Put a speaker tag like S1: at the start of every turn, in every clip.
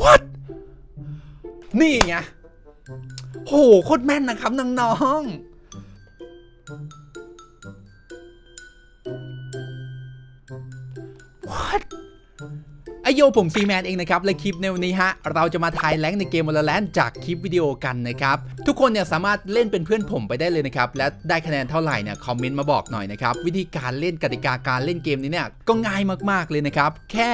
S1: what นี่ไงโหโคตรแม่นนะครับน้องๆ อโยผมซีแมนเองนะครับ และคลิปในวันนี้ฮะ เราจะมาทายแรงในเกม Valorant จากคลิปวิดีโอกันนะครับ ทุกคนเนี่ยสามารถเล่นเป็นเพื่อนผมไปได้เลยนะครับ และได้คะแนนเท่าไหร่เนี่ยคอมเมนต์มาบอกหน่อยนะครับ วิธีการเล่นกติกาการเล่นเกมนี้เนี่ยก็ง่ายมากๆเลยนะครับ แค่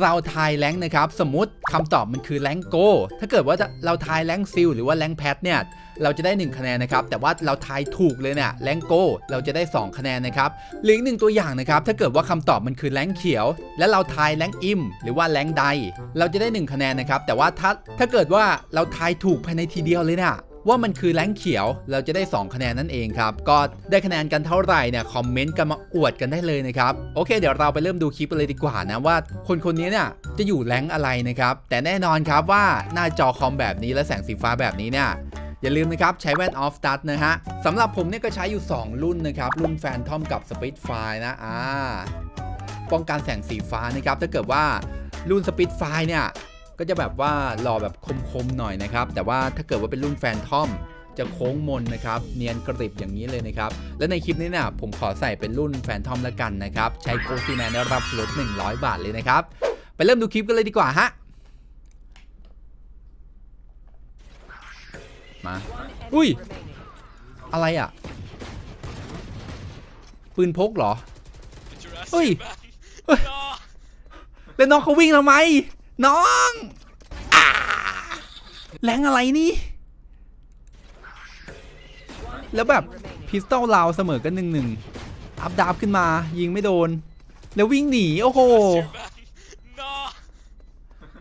S1: เราทายแรงนะครับ สมมติคำตอบมันคือแรงโกถ้าเกิดว่าเราทายแรงซิลหรือว่าแรงแพทเนี่ยเราจะได้ 1 คะแนนนะครับ แต่ว่าเราทายถูกเลยเนี่ยแรงโกเราจะได้ 2 คะแนนนะครับหรืออีกหนึ่งตัวอย่างนะครับ ถ้าเกิดว่าคำตอบมันคือแรงเขียว และเราทายแรงอิมหรือว่าแรงใด เราจะได้ 1 คะแนนนะครับ แต่ว่าถ้าถ้าเกิดว่าเราทายถูกภายในทีเดียวเลยเนี่ยว่ามันคือแรงเขียวเราจะได้ 2 คะแนนนั่นเองครับ ก็ได้คะแนนกันเท่าไหร่เนี่ยคอมเมนต์กันมาอวดกันได้เลยนะครับ โอเค เดี๋ยวเราไปเริ่มดูคลิปเลยดีกว่านะว่า คนคนนี้เนี่ยจะอยู่แรงอะไรนะครับ แต่แน่นอนครับว่าหน้าจอคอมแบบนี้และแสงสีฟ้าแบบนี้เนี่ย อย่าลืมนะครับใช้แว่นออฟสตาร์นะฮะสำหรับผมเนี่ยก็ใช้อยู่ 2 รุ่นนะครับ รุ่นแฟนทอมกับ Speed f i นะอ่าป้องกันแสงสีฟ้านะครับ ถ้าเกิดว่ารุ่น Speed f i เนี่ยก็จะแบบว่าหล่อแบบคมๆหน่อยนะครับ แต่ว่าถ้าเกิดว่าเป็นรุ่นแฟนทอมจะโค้งมนนะครับ เนียนกริบอย่างนี้เลยนะครับ และในคลิปนี้เนี่ยผมขอใส่เป็นรุ่นแฟนทอมแล้วกันนะครับ ใช้โคซีแมนได้รับส่วนลด100 บาทเลยนะครับ ไปเริ่มดูคลิปกันเลยดีกว่าฮะ มา อุ้ย อะไรอะ ปืนพกเหรอเฮ้ยเฮ้ย แล้วน้องเขาวิ่งทำไม น้องอ่าแรงอะไรนี่ แล้วแบบพิสตอลเราวเสมอกันหนึ่งหนึ่งอัพดาบขึ้นมา ยิงไม่โดน แล้ววิ่งหนี โอ้โห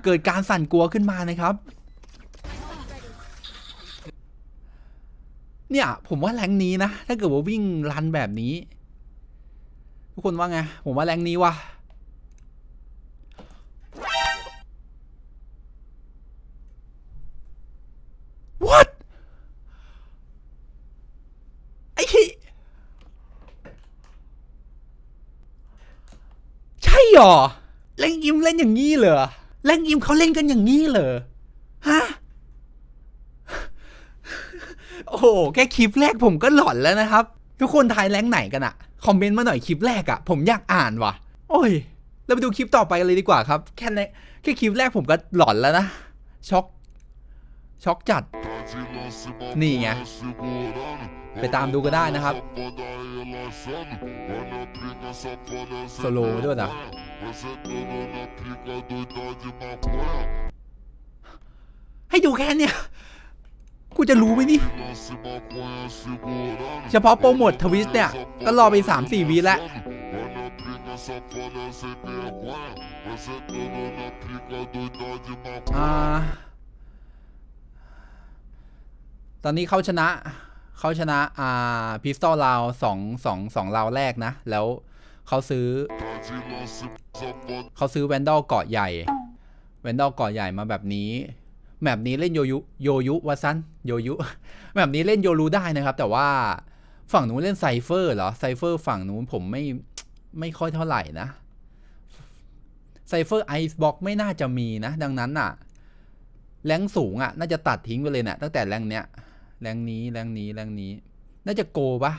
S1: เกิดการสั่นกลัวขึ้นมานะครับ เนี่ย ผมว่าแรงนี้นะ ถ้าเกิดว่าวิ่งรันแบบนี้ ทุกคนว่าไง ผมว่าแรงนี้ว่ะ what ไอคีใช่หรอแรงยิมเล่นอย่างนี้เหรอแรงยิมเขาเล่นกันอย่างนี้เหรอฮะ โอ้โห แค่คลิปแรกผมก็หลอนแล้วนะครับ ทุกคนทายแรงไหนกันอะคอมเมนต์มาหน่อยคลิปแรกอะผมอยากอ่านว่ะ โอ้ย เราไปดูคลิปต่อไปกันเลยดีกว่าครับ แค่แค่คลิปแรกผมก็หลอนแล้วนะ ช็อก ช็อกจัด
S2: นี่ไง
S1: ไปตามดูก็ได้นะครับ
S2: สโลว์ด้วยนะ
S1: ให้ดูแค่เนี้ย กูจะรู้ไหมนี่
S2: เฉพาะโปรโมททวิสเนี่ย ก็รอไป 3-4วิแล้ว
S1: อ่า ตอนนี้เขาชนะ เขาชนะ อ่า พิสตอลราวสองสองสองราวแรกนะ แล้วเขาซื้อ เขาซื้อแวนดอลเกาะใหญ่ แวนดอลเกาะใหญ่มาแบบนี้ แบบนี้เล่นโยยุโยยุวะซันโยยุแบบนี้เล่นโยรูได้นะครับ แต่ว่าฝั่งนู้นเล่นไซเฟอร์เหรอไซเฟอร์ฝั่งนู้นผมไม่ไม่ค่อยเท่าไหร่นะไซเฟอร์ไอซ์บ็อกไม่น่าจะมีนะ ดังนั้นอะ แรงสูงอะ น่าจะตัดทิ้งไปเลยเนะี่ยตั้งแต่แรงเนี้ยแรงนี้แรงนี้แรงนี้ น่าจะโกปะ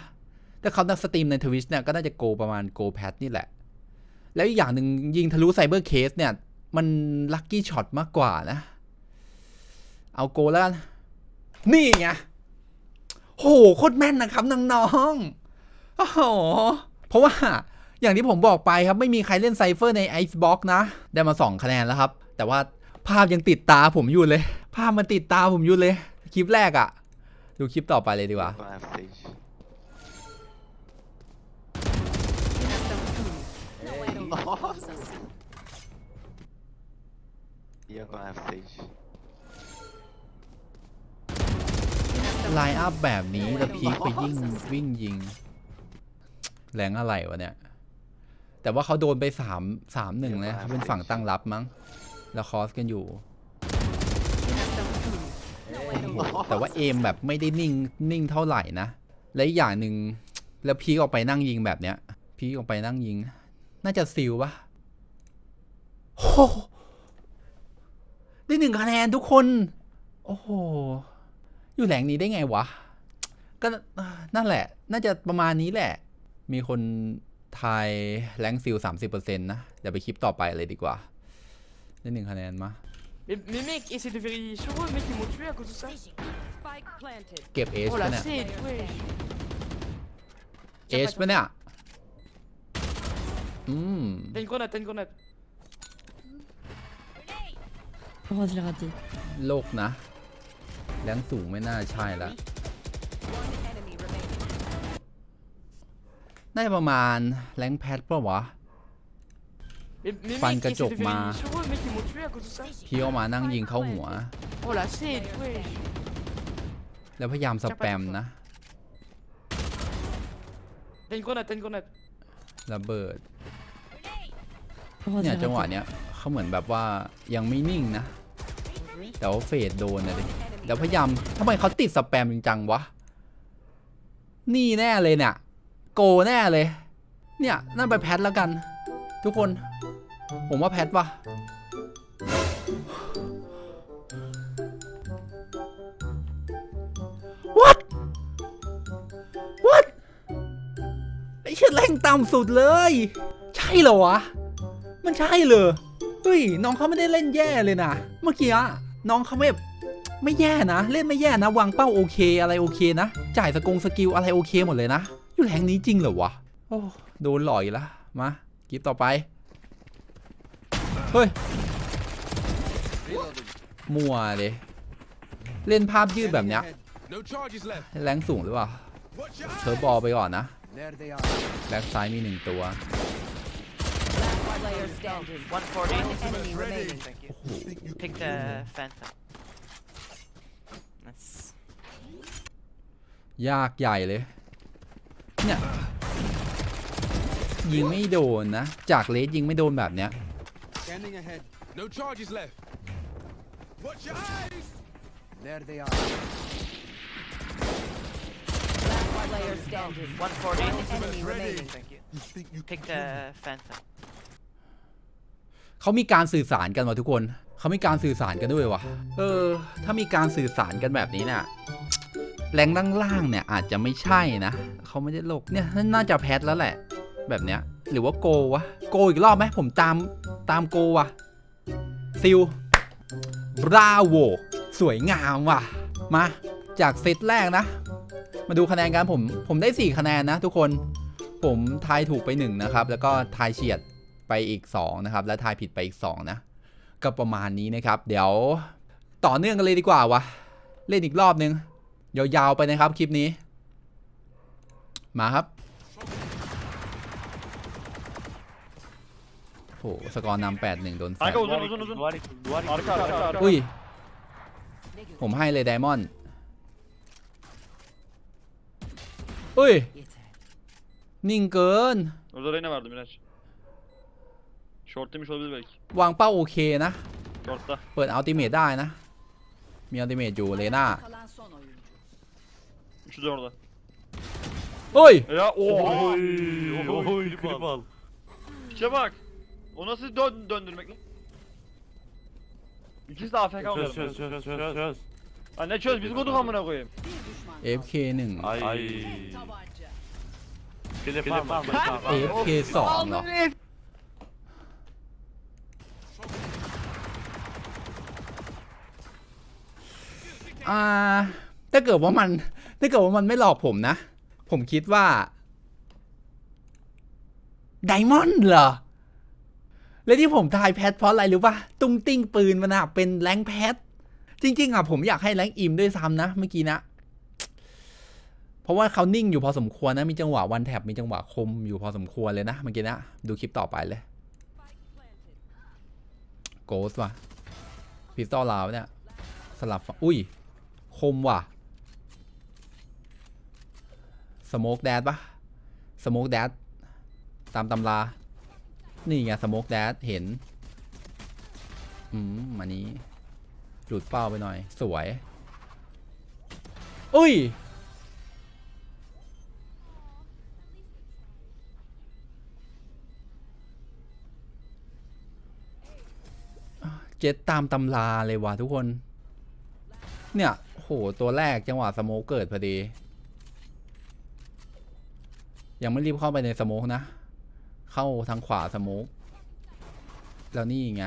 S1: ถ้าเขานักสตรีมในทวิชเนี่ยก็น่าจะโกประมาณโกแพทนี่แหละ แล้วอีกอย่างหนึ่งยิงทะลุไซเบอร์เคสเนี่ย มันลัคกี้ช็อตมากกว่านะ เอาโกแล้วกันนี่ไงโหโคตรแม่นนะครับน้องๆโอ้โหเพราะว่าอย่างที่ผมบอกไปครับไม่มีใครเล่นไซเฟอร์ในไอซ์บ็อกนะ ได้มา 2 คะแนนแล้วครับ แต่ว่าภาพยังติดตาผมอยู่เลย ภาพมันติดตาผมอยู่เลย คลิปแรกอะดูคลิปต่อไปเลยดีกว่า ไลน์อัพแบบนี้แล้วพีคไปยิ่งวิ่งยิง แรงอะไรวะเนี่ย แต่ว่าเขาโดนไปสามสามหนึ่งนะเขาเป็นฝั่งตั้งรับมั้ง แล้วคอสกันอยู่ แต่ว่าเอมแบบไม่ได้นิ่งนิ่งเท่าไหร่นะ และอีกอย่างหนึ่งแล้วพีคออกไปนั่งยิงแบบเนี้ย พีคออกไปนั่งยิง น่าจะซิลปะโอ้โหได้หนึ่งคะแนนทุกคน โอ้โห อยู่แหล่งนี้ได้ไงวะ ก็อ่านั่นแหละ น่าจะประมาณนี้แหละ มีคนทายแรงซิลสามสิบเปอร์เซ็นต์นะ เดี๋ยวไปคลิปต่อไปเลยดีกว่า ได้หนึ่งคะแนนมา
S3: Mais, mais mec, essaie de vérifier sur eux, mec, ils m'ont tué à cause de ça.
S4: Spike planted.
S1: เก็บเอช
S3: Oh
S1: ปะ
S3: la
S1: เนี่ย
S3: c'est, ouais.
S1: เอชปะเนี่ย อืม
S3: T'as une grenade, t'as une grenade.
S4: Oh, je l'ai raté.
S1: โลกนะ แรงสูงไม่น่าใช่ละ
S4: Enemy remaining.
S1: น่าจะประมาณแรงแพทปะวะ
S3: Mais, mais
S1: Fan
S3: mec, essaie de
S1: kacok, ma.
S3: vérifier sur eux, mec, ils m'ont tué à cause de ça.
S1: พี่ออกมานั่งยิงเข้าหัว
S3: Oh la c'est, ouais.
S1: แล้วพยายามสแปมนะ
S3: T'as une grenade, t'as une grenade.
S1: ระเบิด
S4: Oh, je
S1: เนี่ย
S4: l'ai
S1: จังหวะ
S4: raté.
S1: เนี้ยเขาเหมือนแบบว่ายังไม่นิ่งนะ แต่ว่าเฟดโดนนะดิ เดี๋ยวพยายามทำไมเขาติดสแปมจริงจังวะ นี่แน่เลยเนี่ย โกแน่เลย เนี่ยนั่นไปแพทแล้วกัน ทุกคน ผมว่าแพทวะ What What ไอ้เชี่ยแรงต่ำสุดเลย ใช่เหรอวะ มันใช่เลยเฮ้ยน้องเขาไม่ได้เล่นแย่เลยนะ เมื่อกี้น้องเขาไม่ ไม่แย่นะ เล่นไม่แย่นะ วางเป้าโอเคอะไรโอเคนะ จ่ายสกงสกิลอะไรโอเคหมดเลยนะ อยู่แรงนี้จริงเหรอวะ โอ้โดนหลอยละมากิฟต่อไป เฮ้ย มัวเลยเล่นภาพยืดแบบเนี้ย
S5: No charges left.
S1: แรงสูงหรือเปล่า
S5: Watch your
S1: เธอบอลไปก่อนนะ
S5: There they are.
S1: แบ็กซ้ายมีหนึ่งตัว
S4: Player standing.
S6: 140.
S4: Enemy remaining.
S6: Thank you.
S1: Oh.
S5: Think you
S6: Pick
S5: can
S6: the
S5: win more.
S6: Phantom. Nice.
S1: ยากใหญ่เลย เนี่ย ยิงไม่โดนนะ จากเลสยิงไม่โดนแบบเนี้ย
S5: Scanning ahead. No charges left. Watch your eyes. There they are.
S4: Player standing.
S6: 140.
S4: Enemy remaining.
S6: Thank you.
S5: You think you
S6: Pick
S5: can
S6: the
S5: win more.
S6: Phantom.
S1: เขามีการสื่อสารกันว่ะทุกคน เขามีการสื่อสารกันด้วยว่ะเออ ถ้ามีการสื่อสารกันแบบนี้เนี่ย แรงล่างๆเนี่ยอาจจะไม่ใช่นะเขาไม่ได้โลกเนี่ยน่าจะแพทแล้วแหละ แบบเนี้ยหรือว่าโกวะโกอีกรอบไหมผมตามตามโกวะซิลบราโวสวยงามว่ะ มาจากเซตแรกนะ มาดูคะแนนกันผมผมได้ 4 คะแนนนะทุกคนผมทายถูกไป 1 นะครับ แล้วก็ทายเฉียดไปอีก 2 นะครับ และทายผิดไปอีก 2 นะ ก็ประมาณนี้นะครับ เดี๋ยวต่อเนื่องกันเลยดีกว่าวะเล่นอีกรอบนึง ยาวๆไปนะครับคลิปนี้ มาครับโหสกอร์นำแปดหนึ่งโดนแฟ
S7: ล
S1: อุ้ย ผมให้เลยไดมอนด์อุ้ย นิ่งเกินวางเป้าโอเคนะเปิดอัลติเมตได้นะ มีอัลติเมตอยู่เลน่า
S7: Üçü de orada.
S1: เฮ้ย
S7: Ya oha.
S8: Oy, oy, klip al.
S7: Piçe bak. O nasıl dön döndürmek lan? İkisi de AFK
S8: Çöz
S7: oluyor.
S8: çöz çöz çöz çöz.
S7: Ha ne çöz biz koduk amına koyayım.
S1: FK หนึ่ง
S8: Ay.
S4: Tabanca.
S8: Klip al. klip al.
S1: AFK สองเหรออ่าถ้าเกิดว่ามัน ถ้าเกิดว่ามันไม่หลอกผมนะ ผมคิดว่าไดมอนด์เหรอ และที่ผมทายแพทเพราะอะไรรู้ป่ะ ตุ้งติ้งปืนมันอะเป็นแรงแพท จริง ๆอะผมอยากให้แรงอิมด้วยซ้ำนะ เมื่อกี้นะ เพราะว่าเขานิ่งอยู่พอสมควรนะ มีจังหวะวันแท็บมีจังหวะคมอยู่พอสมควรเลยนะ เมื่อกี้นะ ดูคลิปต่อไปเลย โกสว่ะพิสตอลลาวเนี่ย สลับ อุ้ย คมว่ะ สโมกแดดปะสโมกแดดตามตำรา นี่ไงสโมกแดดเห็น อืมมานี้ หลุดเป้าไปหน่อย สวย อุ้ย เจ็ตามตำราเลยว่ะทุกคน เนี่ยโหตัวแรกจังหวะสโมกเกิดพอดี ยังไม่รีบเข้าไปในสโมกนะ เข้าทางขวาสโมกแล้วนี่ไง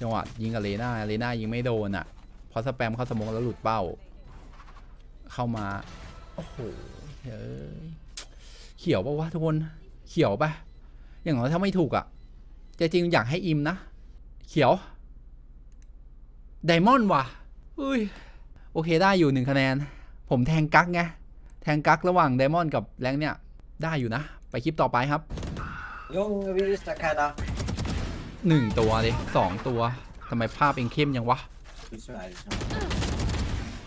S1: จังหวะยิงกับเลน่าเลน่ายิงไม่โดนอะเพราะสแปมเข้าสโมกแล้วหลุดเป้า เข้ามาโอ้โหเฮ้ยเขียวปะวะทุกคนเขียวปะอย่างน้อยถ้าไม่ถูกอะ่ะจริงอยากให้อิมนะ เขียวไดมอนด์ว่ะอุ้ยโอเคได้อยู่หนึ่งคะแนน ผมแทงกักไง แทงกักระหว่างไดมอนด์กับแรงเนี่ย ได้อยู่นะ ไปคลิปต่อไปครับ
S6: Young virus takada.
S1: หนึ่งตัวเลยสองตัวทำไมภาพเองเข้มยังวะ
S6: This one is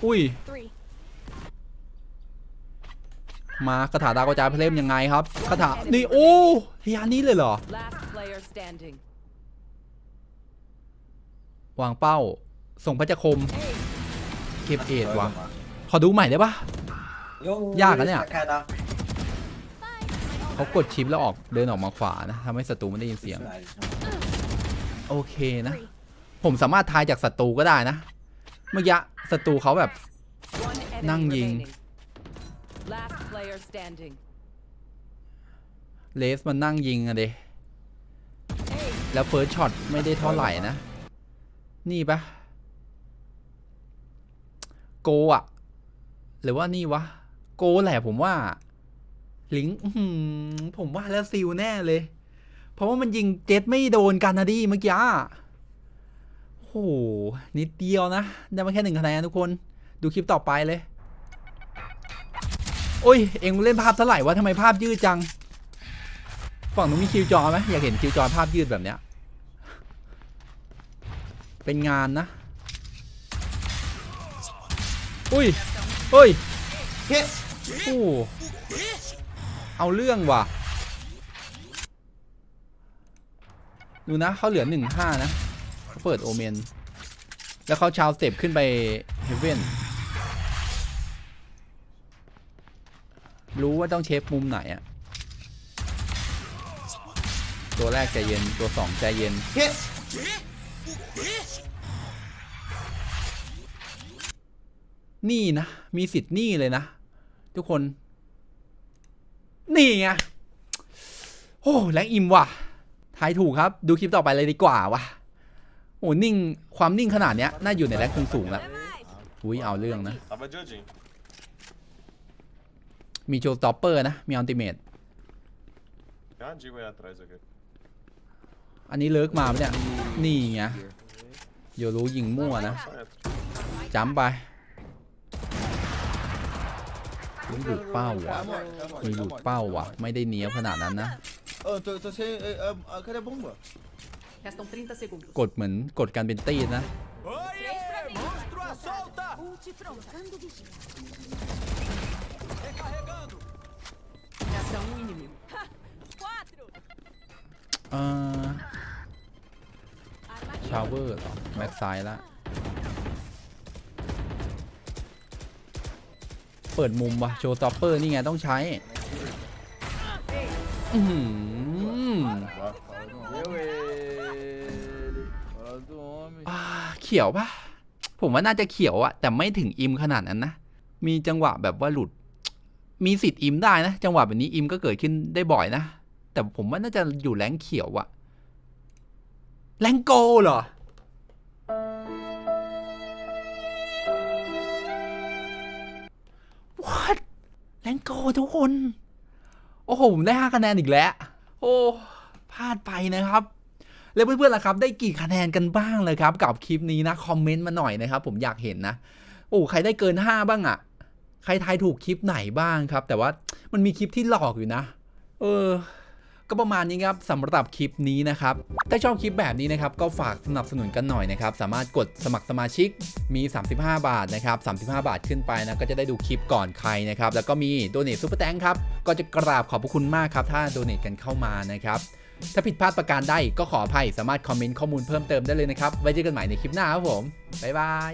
S1: อุ้ย มาคาถาดาวกระจายเพลมยังไงครับคาถา นี่ โอ้ทยานนี้เลยเหรอ
S4: Last player standing.
S1: วางเป้า ส่งพระเจะคม เก็บเอ็ดวะขอดูใหม่ได้ปะ
S6: Young
S1: Yeah,
S6: virus
S1: kanya.
S6: takada.
S1: เขากดชิปแล้วออกเดินออกมาขวานะทำให้ศัตรูไม่ได้ยินเสียง โอเคนะ ผมสามารถทายจากศัตรูก็ได้นะ เมื่อกี้ศัตรูเขาแบบ
S4: One enemy
S1: Nang ying.
S4: remaining. Last player standing.
S1: เลสมันนั่งยิงอะเดแล้วเฟิร์สช็อตไม่ได้เท่าไหร่นะ นี่ปะโกอะหรือว่านี่วะ โกแหละผมว่า ลิงผมว่าแล้วซิลแน่เลย เพราะว่ามันยิงเจ็ตไม่โดนกันนะดิเมื่อกี้โห นิดเดียวนะ ได้มาแค่หนึ่งคะแนนทุกคน ดูคลิปต่อไปเลย โอ้ย เอ็งเล่นภาพเท่าไหร่วะทำไมภาพยืดจัง ฝั่งนู้นมีคิวจอไหมอยากเห็นคิวจอภาพยืดแบบเนี้ย เป็นงานนะ อุ้ย เฮ้ย โอ้ เอาเรื่องว่ะ ดูนะเขาเหลือหนึ่งห้านะเขาเปิดโอเมน แล้วเขาชาวสเต็ปขึ้นไปเฮเว่นรู้ว่าต้องเชฟมุมไหนอะตัวแรกใจเย็นตัวสองใจเย็นนี่นะ มีสิทธิ์นี่เลยนะ ทุกคน นี่ไง โอ้แรงอิมว่ะ ทายถูกครับ ดูคลิปต่อไปเลยดีกว่าวะโอ้นิ่ง ความนิ่งขนาดเนี้ย น่าอยู่ในแรงคงสูงแล้วอุ้ยเอาเรื่องนะ
S9: Tava judging.
S1: มีโชว์สตอปเปอร์นะ มีอัลติเมทอันนี้เลิกมาปะเนี่ย นี่ไงโยรู้ยิงมั่วนะจ้ำไป มีหลุดเป้าวะมีหลุดเป้าวะไม่ได้เนี้ยบขนาดนั้นนะ
S2: Ô, tô, tô sem. eh, eh, ah, cadê a bomba?
S4: Restam 30 segundos.
S1: กดเหมือนกดกันเป็นตีนะ
S5: Oiê, monstro à solta!
S4: Resta um inimigo.
S1: เอ่อชาวเวอร์เหรอแม็กไซด์ละ เปิดมุมวะโชว์ต็อปเปอร์นี่ไงต้องใช้อื้อหือ
S2: Eu ele. Fala do homem.
S1: อ่าเขียวปะผมว่าน่าจะเขียวอะแต่ไม่ถึงอิมขนาดนั้นนะ มีจังหวะแบบว่าหลุด มีสิทธิ์อิมได้นะ จังหวะแบบนี้อิมก็เกิดขึ้นได้บ่อยนะ แต่ผมว่าน่าจะอยู่แรงเขียวอะแรงโกเหรอ แรงโกทุกคน โอ้โห ผมได้ 5 คะแนนอีกแล้ว โอ้พลาดไปนะครับ แล้วเพื่อนๆล่ะครับ ได้กี่คะแนนกันบ้างเลยครับ กับคลิปนี้นะ คอมเมนต์มาหน่อยนะครับ ผมอยากเห็นนะ โอ้ใครได้เกิน 5 บ้างอะ่ะ ใครทายถูกคลิปไหนบ้างครับ แต่ว่ามันมีคลิปที่หลอกอยู่นะ เออ ก็ประมาณนี้ครับสำหรับคลิปนี้นะครับ ถ้าชอบคลิปแบบนี้นะครับ ก็ฝากสนับสนุนกันหน่อยนะครับ สามารถกดสมัครสมาชิกมี 35 บาทนะครับ35 บาทขึ้นไปนะก็จะได้ดูคลิปก่อนใครนะครับ แล้วก็มีโดเน t ซูเปอร์แตงครับ ก็จะกราบขอบพระคุณมากครับ ถ้าโดเน t กันเข้ามานะครับถ้าผิดพลาดประการใดก็ขออภัยสามารถคอมเมนต์ข้อมูลเพิ่มเติมได้เลยนะครับ ไว้เจอกันใหม่ในคลิปหน้าครับผม บ๊ายบาย